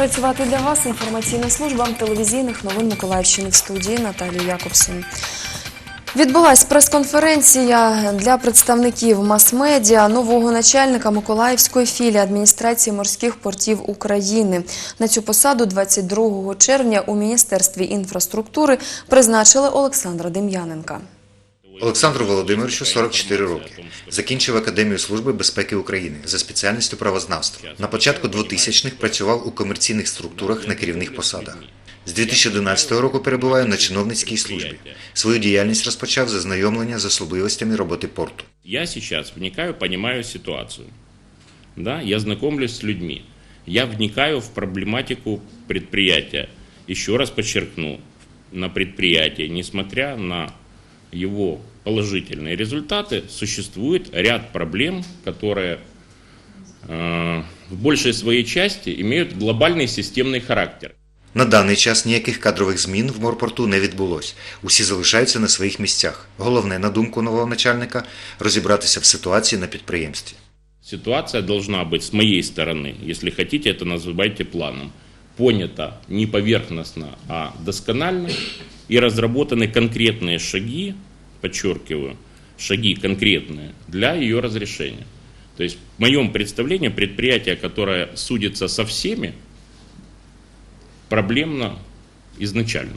Працювати для вас інформаційна служба телевізійних новин Миколаївщини в студії Наталії Якобсон. Відбулась прес-конференція для представників мас-медіа нового начальника Миколаївської філії адміністрації морських портів України. На цю посаду 22 червня у Міністерстві інфраструктури призначили Олександра Дем'яненка. Олександру Володимировичу 44 роки. Закінчив Академію служби безпеки України за спеціальністю правознавства. На початку 2000-х працював у комерційних структурах на керівних посадах. З 2011 року перебуває на чиновницькій службі. Свою діяльність розпочав з ознайомлення з особливостями роботи порту. Я сейчас вникаю, понимаю ситуацию. Да, я знакомлюсь с людьми. Я вникаю в проблематику предприятия. Еще раз подчеркну, на предприятии, несмотря на его положительные результаты, существует ряд проблем, которые э, в большей своей части имеют глобальный системный характер. На даний час ніяких кадрових змін в морпорту не відбулось. Усі залишаються на своїх місцях. Головне, на думку нового начальника, розібратися в ситуації на підприємстві. Ситуация должна быть с моей стороны, если хотите, это называйте планом, понята не поверхностно, а досконально, и разработаны конкретные шаги, подчеркиваю, шаги конкретные для ее разрешения. То есть в моем представлении предприятие, которое судится со всеми, проблемно изначально.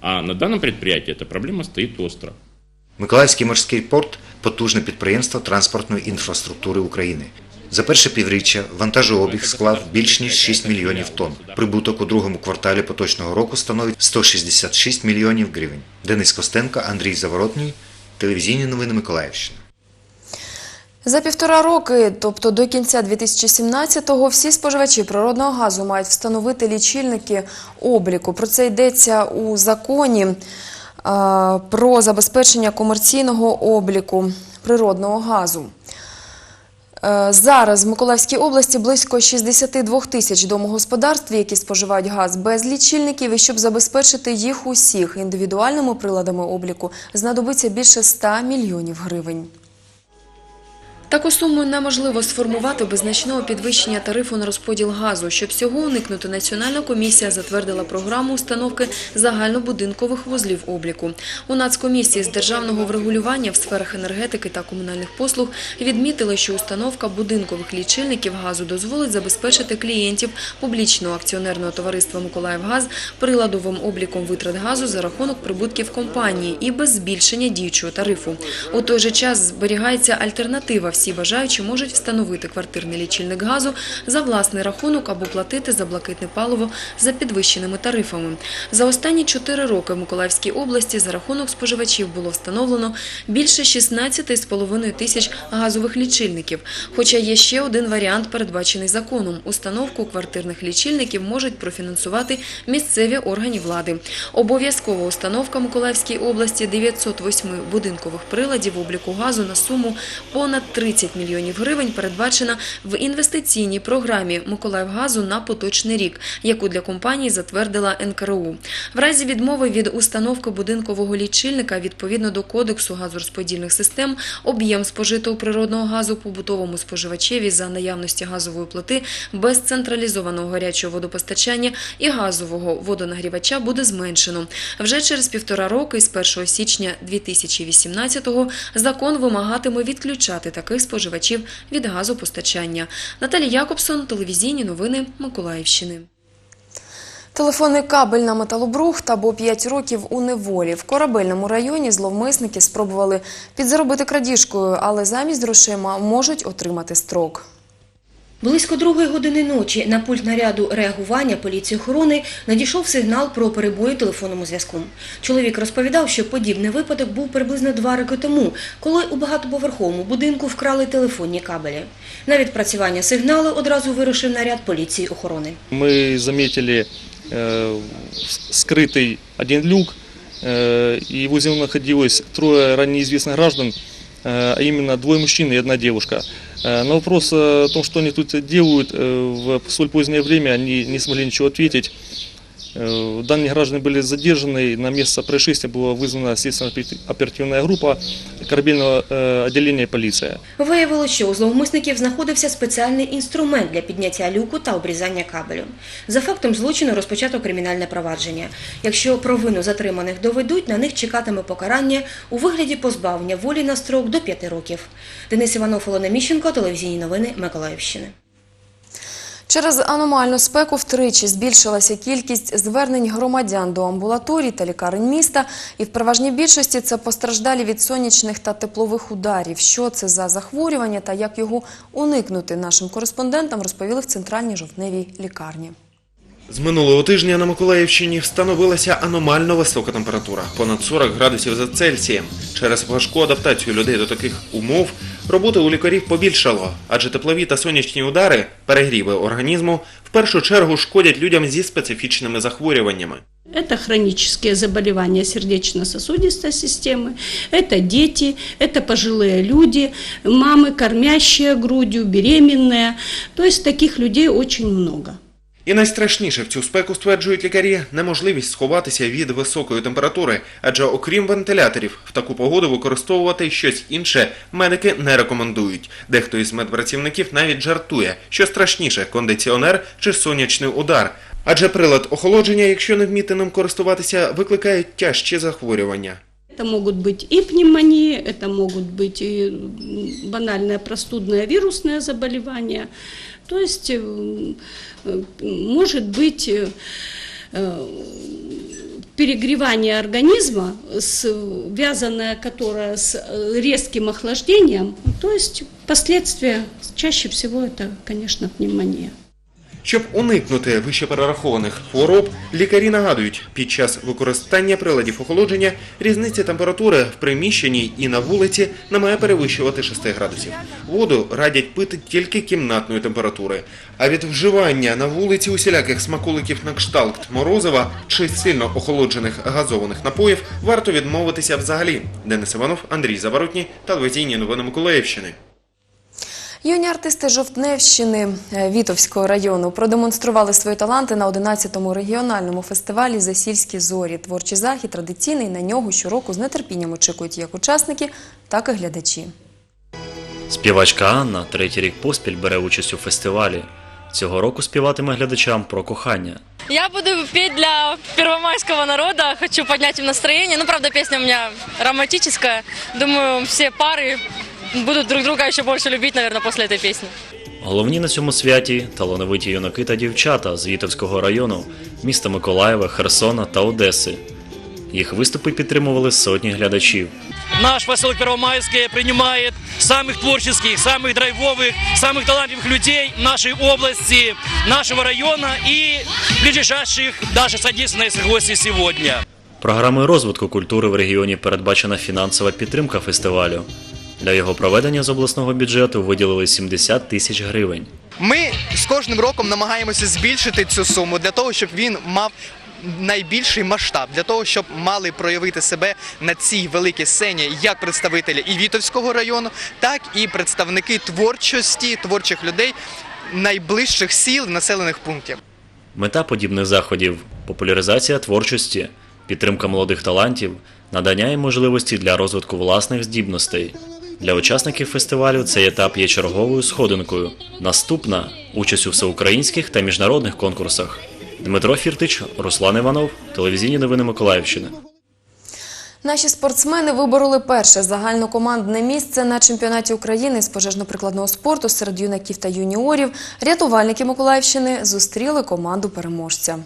А на данном предприятии эта проблема стоит остро. Миколаївський морський порт потужне підприємство транспортної інфраструктури України. За перше півріччя вантажообіг склав більш ніж 6 мільйонів тонн. Прибуток у другому кварталі поточного року становить 166 мільйонів гривень. Денис Костенко, Андрій Заворотній, телевізійні новини Миколаївщини. За півтора роки, тобто до кінця 2017-го, всі споживачі природного газу мають встановити лічильники обліку. Про це йдеться у законі про забезпечення комерційного обліку природного газу. Е, Зараз в Миколаївській області близько 62 тисяч домогосподарств, які споживають газ без лічильників, і щоб забезпечити їх усіх індивідуальними приладами обліку, знадобиться більше 100 мільйонів гривень. Таку суму неможливо сформувати без значного підвищення тарифу на розподіл газу. Щоб цього уникнути, Національна комісія затвердила програму установки загальнобудинкових вузлів обліку. У Нацкомісії з державного врегулювання в сферах енергетики та комунальних послуг відмітили, що установка будинкових лічильників газу дозволить забезпечити клієнтів публічного акціонерного товариства «Миколаївгаз» приладовим обліком витрат газу за рахунок прибутків компанії і без збільшення діючого тарифу. У той же час зберігається альтернатива. Всі бажаючі можуть встановити квартирний лічильник газу за власний рахунок або платити за блакитне паливо за підвищеними тарифами. За останні чотири роки в Миколаївській області за рахунок споживачів було встановлено більше 16,5 тисяч газових лічильників. Хоча є ще один варіант, передбачений законом. Установку квартирних лічильників можуть профінансувати місцеві органи влади. Обов'язкова установка Миколаївській області 908 будинкових приладів обліку газу на суму понад 30 мільйонів гривень передбачена в інвестиційній програмі Миколаївгазу на поточний рік, яку для компанії затвердила НКРУ. В разі відмови від установки будинкового лічильника відповідно до Кодексу газорозподільних систем об'єм спожитого природного газу побутовому споживачеві за наявності газової плити без централізованого гарячого водопостачання і газового водонагрівача буде зменшено. Вже через півтора роки, з 1 січня 2018-го, закон вимагатиме відключати таких споживачів від газопостачання. Наталія Якобсон, телевізійні новини Миколаївщини. Телефонний кабель на металобрухт або 5 років у неволі. В корабельному районі зловмисники спробували підзаробити крадіжкою, але замість грошима можуть отримати строк. Близько другої години ночі на пульт наряду реагування поліції охорони надійшов сигнал про перебої у телефонному зв'язку. Чоловік розповідав, що подібний випадок був приблизно два роки тому, коли у багатоповерховому будинку вкрали телефонні кабелі. На відпрацювання сигналу одразу вирушив наряд поліції охорони. Мы заметили э, скрытый один люк, э, и возле него находилось трое ранее известных граждан, э, а именно двое мужчин и одна девушка. Э, на вопрос о том, что они тут делают, э, в столь позднее время они не смогли ничего ответить. Э, Данные граждане были задержаны, на место происшествия была вызвана следственно-оперативная группа корабельного э, отделения полиция. Виявилося, що у зловмисників знаходився спеціальний інструмент для підняття люку та обрізання кабелю. За фактом злочину розпочато кримінальне провадження. Якщо провину затриманих доведуть, на них чекатиме покарання у вигляді позбавлення волі на строк до 5 років. Денис Іванов, Олена Міщенко, телевізійні новини Миколаївщини. Через аномальну спеку втричі збільшилася кількість звернень громадян до амбулаторій та лікарень міста. І в переважній більшості це постраждалі від сонячних та теплових ударів. Що це за захворювання та як його уникнути нашим кореспондентам розповіли в центральній жовтневій лікарні. З минулого тижня на Миколаївщині встановилася аномально висока температура – понад 40 градусів за Цельсієм. Через важку адаптацію людей до таких умов роботи у лікарів побільшало, адже теплові та сонячні удари, перегріви організму, в першу чергу шкодять людям зі специфічними захворюваннями. Это хронические заболевания сердечно-сосудистой системы, это дети, это пожилые люди, мамы, кормящие грудью, беременные. То есть таких людей очень много. І найстрашніше в цю спеку, стверджують лікарі, неможливість сховатися від високої температури, адже окрім вентиляторів, в таку погоду використовувати щось інше медики не рекомендують. Дехто із медпрацівників навіть жартує, що страшніше – кондиціонер чи сонячний удар. Адже прилад охолодження, якщо не вміти ним користуватися, викликає тяжчі захворювання. Это могут быть и пневмонии, это могут быть и банальное простудное вирусное заболевание. То есть э, может быть э, э, перегревание организма, связанное которое с резким охлаждением, то есть последствия чаще всего это, конечно, пневмония. Щоб уникнути вище перерахованих хвороб, лікарі нагадують, під час використання приладів охолодження різниця температури в приміщенні і на вулиці не має перевищувати 6 градусів. Воду радять пити тільки кімнатної температури. А від вживання на вулиці усіляких смаколиків на кшталт морозива чи сильно охолоджених газованих напоїв варто відмовитися взагалі. Денис Іванов, Андрій Заворотній, телевізійні новини Миколаївщини. Юні артисти Жовтневщини е, Вітовського району продемонстрували свої таланти на 11-му регіональному фестивалі «Засільські зорі». Творчий захід традиційний, на нього щороку з нетерпінням очікують як учасники, так і глядачі. Співачка Анна третій рік поспіль бере участь у фестивалі. Цього року співатиме глядачам про кохання. Я буду петь для первомайского народа, хочу поднять им настроение. Ну, правда, песня у меня романтическая. Думаю, все пары будут друг друга еще больше любить, наверное, после этой песни. Головні на цьому святі талановиті юнаки та дівчата з Вітовського району, міста Миколаєва, Херсона та Одеси. Їх виступи підтримували сотні глядачів. Наш поселок Первомайский принимает самых творческих, самых драйвовых, самых талантливых людей нашей области, нашего района и ближайших даже содействует гостей сегодня. Програмою розвитку культури в регіоні передбачена фінансова підтримка фестивалю. Для його проведення з обласного бюджету виділили 70 тисяч гривень. Ми з кожним роком намагаємося збільшити цю суму для того, щоб він мав найбільший масштаб, для того, щоб мали проявити себе на цій великій сцені як представителі і Вітовського району, так і представники творчості, творчих людей найближчих сіл населених пунктів. Мета подібних заходів популяризація творчості, підтримка молодих талантів, надання їм можливості для розвитку власних здібностей. Для учасників фестивалю цей етап є черговою сходинкою. Наступна участь у всеукраїнських та міжнародних конкурсах. Дмитро Фіртич, Руслан Іванов, телевізійні новини Миколаївщини. Наші спортсмени вибороли перше загальнокомандне місце на чемпіонаті України з пожежно-прикладного спорту серед юнаків та юніорів. Рятувальники Миколаївщини зустріли команду переможця.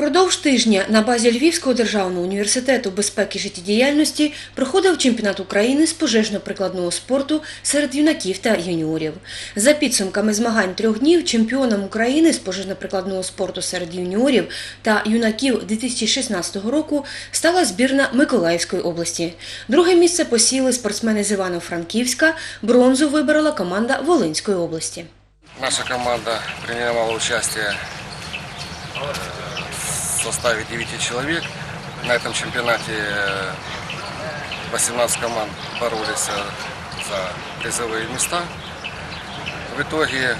Впродовж тижня на базі Львівського державного університету безпеки життєдіяльності проходив чемпіонат України з пожежно-прикладного спорту серед юнаків та юніорів. За підсумками змагань трьох днів чемпіоном України з пожежно-прикладного спорту серед юніорів та юнаків 2016 року стала збірна Миколаївської області. Друге місце посіли спортсмени з Івано-Франківська, бронзу виборола команда Волинської області. Наша команда принимала участие э, в составе 9 человек. На этом чемпионате э, 18 команд боролись э, за призовые места. В итоге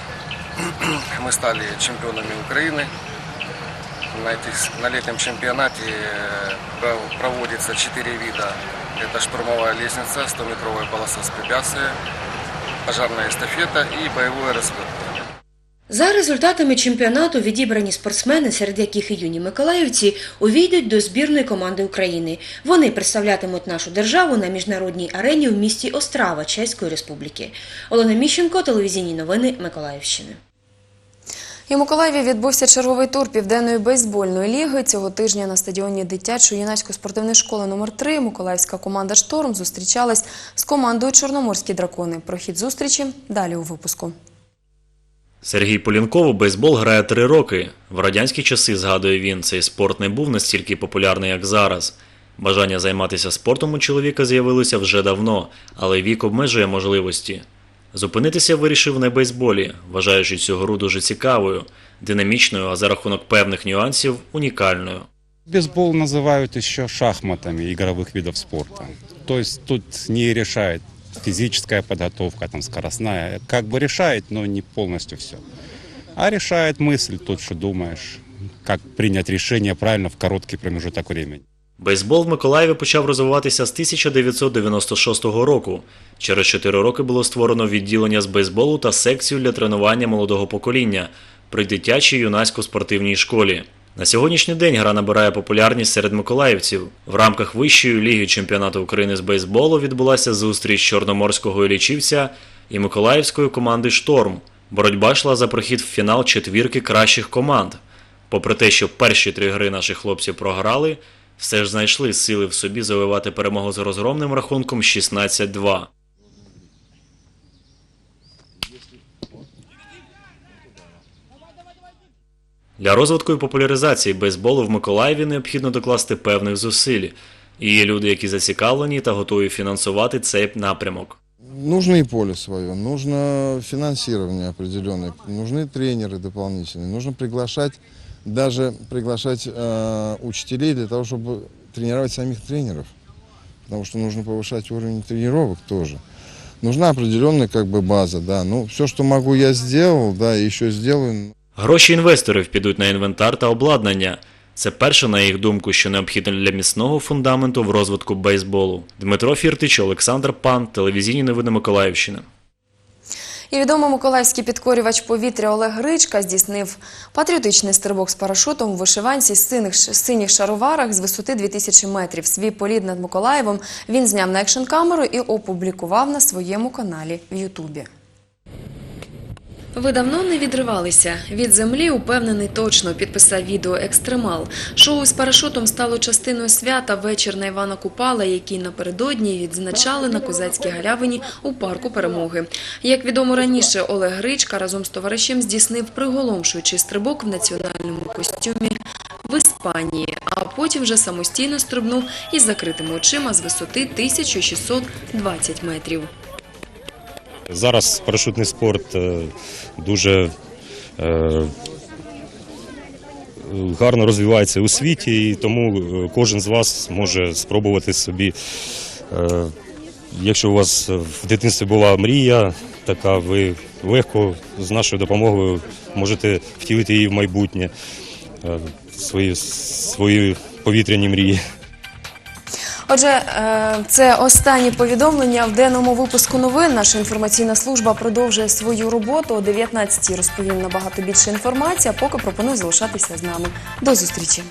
мы стали чемпионами Украины. на, этих, на летнем чемпионате э, пров- проводится четыре вида. Это штурмовая лестница, 100-метровая полоса с препятствия, пожарная эстафета и боевое развертывание. За результатами чемпіонату відібрані спортсмени, серед яких і юні миколаївці, увійдуть до збірної команди України. Вони представлятимуть нашу державу на міжнародній арені в місті Острава Чеської Республіки. Олена Міщенко, телевізійні новини Миколаївщини. І в Миколаєві відбувся черговий тур південної бейсбольної ліги. Цього тижня на стадіоні дитячої юнацької спортивної школи номер 3 миколаївська команда «Шторм» зустрічалась з командою «Чорноморські дракони». Про хід зустрічі далі у випуску. Сергій Полінков у бейсбол грає три роки. В радянські часи, згадує він, цей спорт не був настільки популярний, як зараз. Бажання займатися спортом у чоловіка з'явилося вже давно, але вік обмежує можливості. Зупинитися вирішив на бейсболі, вважаючи цю гру дуже цікавою, динамічною, а за рахунок певних нюансів унікальною. Бейсбол называют еще шахматами игровых видов спорта. То есть тут не решает физическая подготовка, там скоростная. Как бы решает, но не полностью все. А решает мысль, тут что думаешь, как принять решение правильно в короткий промежуток времени. Бейсбол в Миколаєві почав розвиватися з 1996 року. Через 4 роки було створено відділення з бейсболу та секцію для тренування молодого покоління при дитячій юнацько-спортивній школі. На сьогоднішній день гра набирає популярність серед миколаївців. В рамках вищої ліги чемпіонату України з бейсболу відбулася зустріч чорноморського лічівця і миколаївської команди Шторм. Боротьба йшла за прохід в фінал четвірки кращих команд. Попри те, що перші три гри наші хлопці програли, все ж знайшли сили в собі завоювати перемогу з розгромним рахунком 16-2. Для розвитку і популяризації бейсболу в Миколаєві необхідно докласти певних зусиль. І є люди, які зацікавлені та готові фінансувати цей напрямок. Нужно и поле свое, нужно финансирование определенное, нужны тренеры дополнительные, нужно приглашать, даже приглашать э, учителей для того, чтобы тренировать самих тренеров, потому что нужно повышать уровень тренировок тоже. Нужна определенная как бы база, да. Ну, все, что могу, я сделал, да, и еще сделаю. Гроші інвесторів підуть на інвентар та обладнання. Це перше, на їх думку, що необхідно для міцного фундаменту в розвитку бейсболу. Дмитро Фіртич, Олександр Пан, телевізійні новини Миколаївщини. І відомий миколаївський підкорювач повітря Олег Гричка здійснив патріотичний стрибок з парашутом у вишиванці з синіх шароварах з висоти 2000 метрів. Свій політ над Миколаєвом він зняв на екшн-камеру і опублікував на своєму каналі в Ютубі. Ви давно не відривалися від землі. Упевнений точно підписав відео екстремал. Шоу з парашутом стало частиною свята вечір на Івана Купала, який напередодні відзначали на козацькій галявині у парку перемоги. Як відомо раніше, Олег Гричка разом з товаришем здійснив приголомшуючий стрибок в національному костюмі в Іспанії, а потім вже самостійно стрибнув із закритими очима з висоти 1620 метрів. Зараз парашутний спорт е, дуже е, гарно розвивається у світі, і тому е, кожен з вас може спробувати собі. Якщо у вас в дитинстві була мрія, така ви легко з нашою допомогою можете втілити її в майбутнє, свої, свої повітряні мрії. Отже, е, це останнє повідомлення в денному випуску новин. Наша інформаційна служба продовжує свою роботу. О 19-й розповім набагато більше інформації, а поки пропоную залишатися з нами. До зустрічі.